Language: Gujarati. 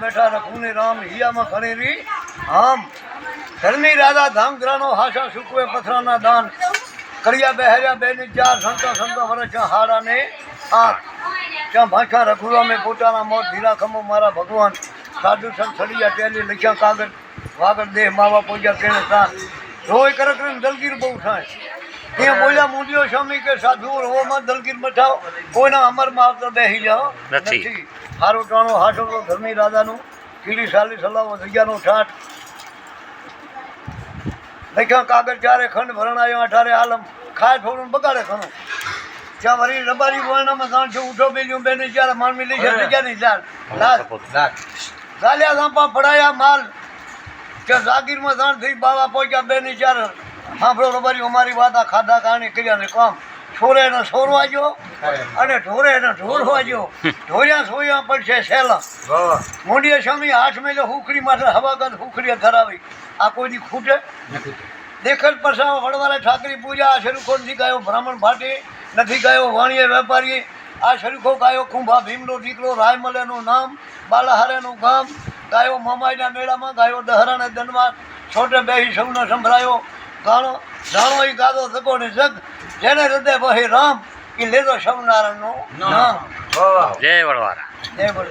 બેઠા રખુને રામ? હિયામાં ખણેરી આમ, ધર્મી રાજા ધામગ્રાનો હાશા સુકવે પથરાના દાન. કર્યા બેહર્યા બેની ચાર સંતા સંતા વરસ હાડા ને આઠ ત્યાં ભાષા રઘુરા મેં પોતાના મોત ધીરા ખમો મારા ભગવાન સાધુ સંત ટેલી લખ્યા કાગળ વાગર દેહ માવા પૂજા તેને તાન રોય કરક દલગીર બહુ થાય. ત્યાં બોલ્યા મૂલ્યો સ્વામી કે સાધુ રોમાં દલગીર બઠાવ. કોઈના અમરમાં આવતો બેસી જાઓ. નથી. હારો ટાણો હાસો ધર્મી રાજાનું. કીડી સાલી સલાવો જગ્યાનો ઠાઠ લખ્યા કાગળ ચારે ખંડ ભરણાયો અઠારે આલમ. ખાય થોડું બગાડે ઘણું. ત્યાં વળી રબારી વર્ણમાં જાણ છે ઉઠો બેલ્યું બેને જ્યારે માનવી લઈ છે જગ્યાની લાલ. લાલ. ચાલ્યા સાંપા ફડાયા માલ. ત્યાં જાગીરમાં જાણ થઈ બાવા પહોંચ્યા બેની ચાર સાંભળો રબારી અમારી વાત આ ખાધા કારણે કર્યા ને કામ. છોરે ને છોરવા જો અને ઢોરે ને ઢોરવા જો ઢોર્યા સોયા પડશે સેલા મોંડીએ સ્વામી હાથ મેલે હુકડી માટે હવાગત હુખડીએ ધરાવી. આ કોઈની ખૂટે? દેખલ પસાવ વડવાલે ઠાકરી પૂજા આ શરૂખો નથી ગાયો બ્રાહ્મણ ભાટી નથી ગાયો વાણીએ વેપારી આ શરૂખો ગાયો કુંભા ભીમનો દીકરો રાયમલેનું નામ બાલાહારેનું ગામ ગાયો મમાઈના મેળામાં ગાયો દહરાને દનમાં છોટે બેહી સૌને સંભળાયો. ગાણો જાણો એ ગાદો સગો ને જગ જેને હૃદય વહે રામ એ લેતો સૌનારાયણનું નામ. જય વડવારા. જય બોલો